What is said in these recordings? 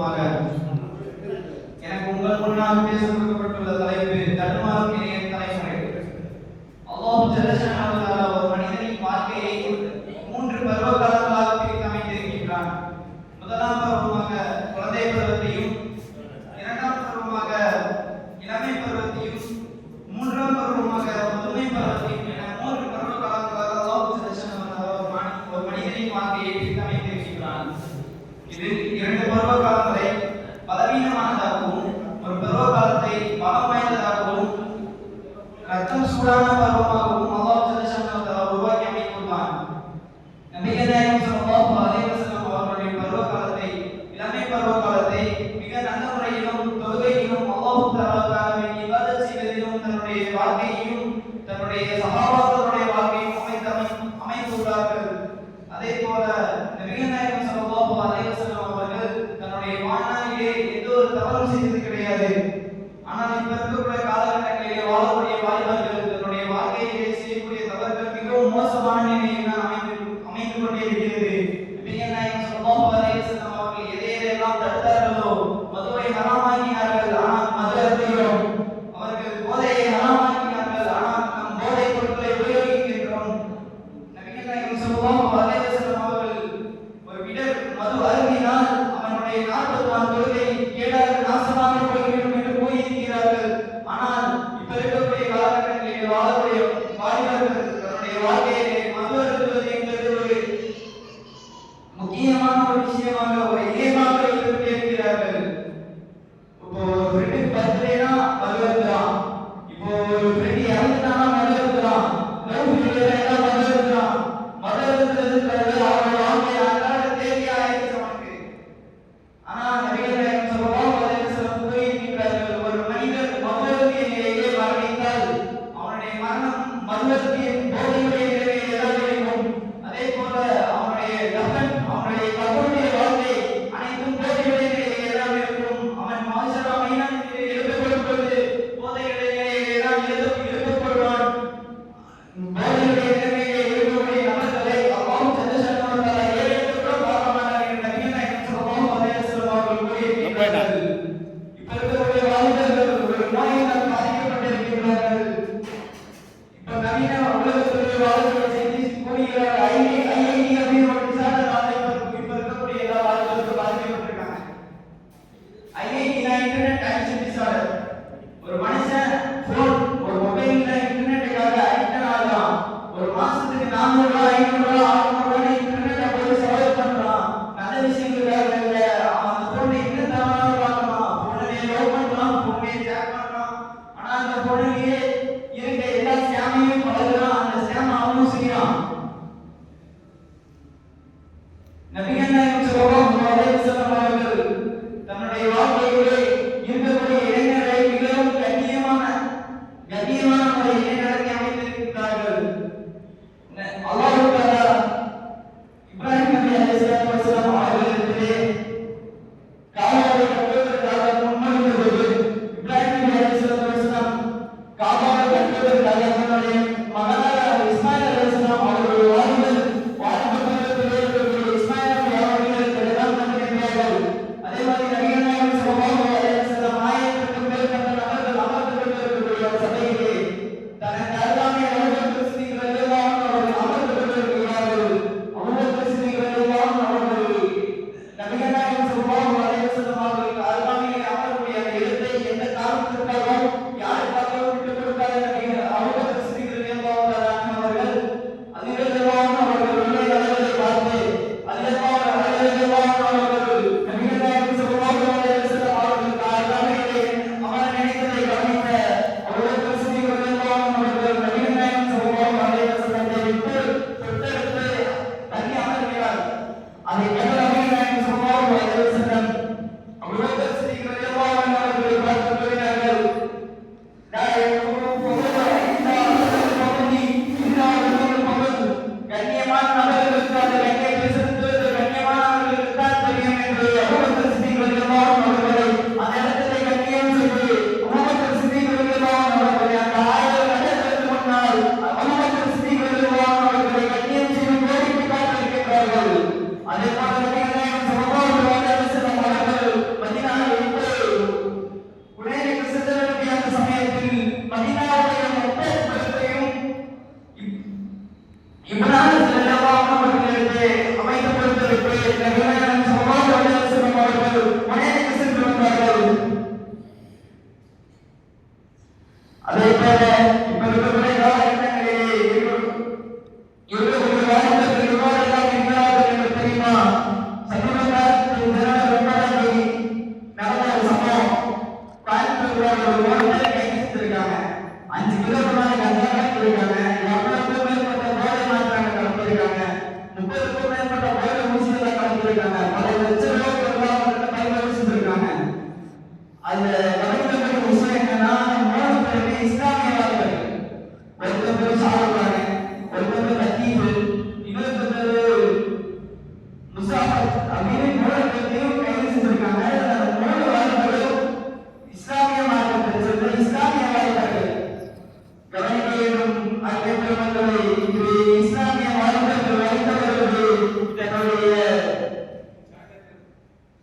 సందర్భంలో పాల్గొన్నారు எனக்கு உங்கள் முன்னால் பேசுவதற்கு தன்னுடைய வாழ்க்கையையும் தன்னுடைய சகாபாசனுடைய வாழ்க்கையும்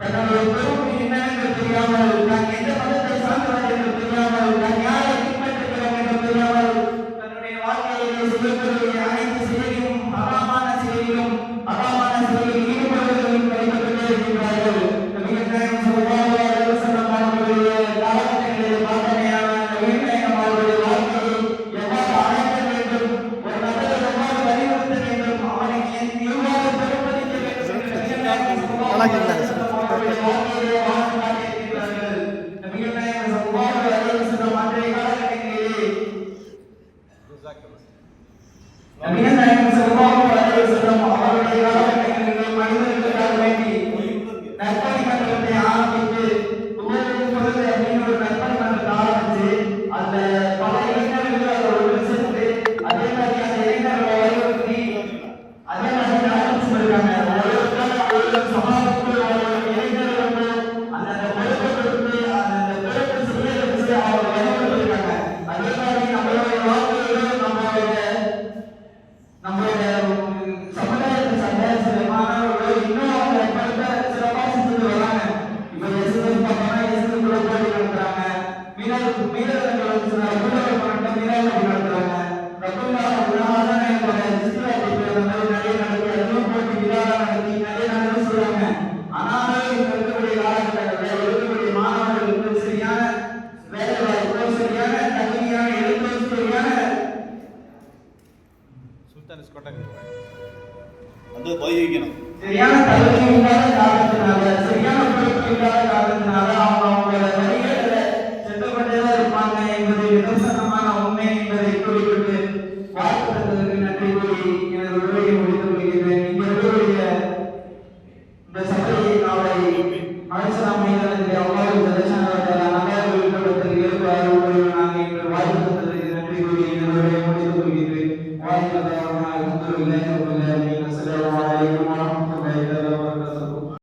தன்னுடைய பெரும் என்னவென்று தெரியாமல் நான் எந்த மதத்தை சார்ந்தவர் என்று தெரியாமல் நான் Amina Naim sallallahu alaihi wasallam வந்து பதிவிக்கணும் சரியான தகுதி இல்லாத காரணத்தினால சரியான காரணத்தினால அவங்க அவங்களோட வழிகளில் சென்று கொண்டே இருப்பாங்க என்பது